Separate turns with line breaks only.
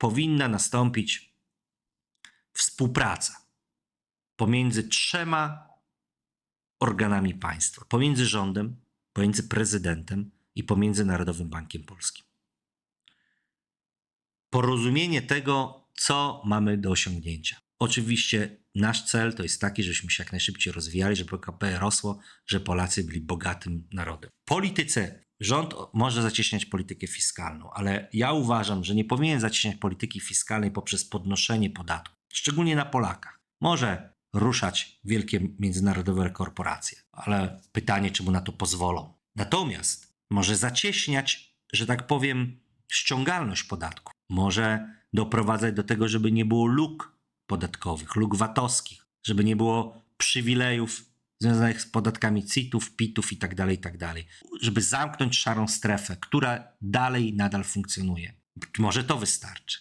powinna nastąpić współpraca pomiędzy trzema organami państwa: pomiędzy rządem, pomiędzy prezydentem i pomiędzy Narodowym Bankiem Polskim. Porozumienie tego, co mamy do osiągnięcia. Oczywiście nasz cel to jest taki, żebyśmy się jak najszybciej rozwijali, żeby PKB rosło, że Polacy byli bogatym narodem. W polityce rząd może zacieśniać politykę fiskalną, ale ja uważam, że nie powinien zacieśniać polityki fiskalnej poprzez podnoszenie podatków, szczególnie na Polakach. Może ruszać wielkie międzynarodowe korporacje, ale pytanie, czy mu na to pozwolą. Natomiast może zacieśniać, że tak powiem, ściągalność podatków. Może doprowadzać do tego, żeby nie było luk podatkowych, luk VAT-owskich, żeby nie było przywilejów związanych z podatkami CIT-ów, PIT-ów itd., itd., żeby zamknąć szarą strefę, która dalej nadal funkcjonuje. Być może to wystarczy.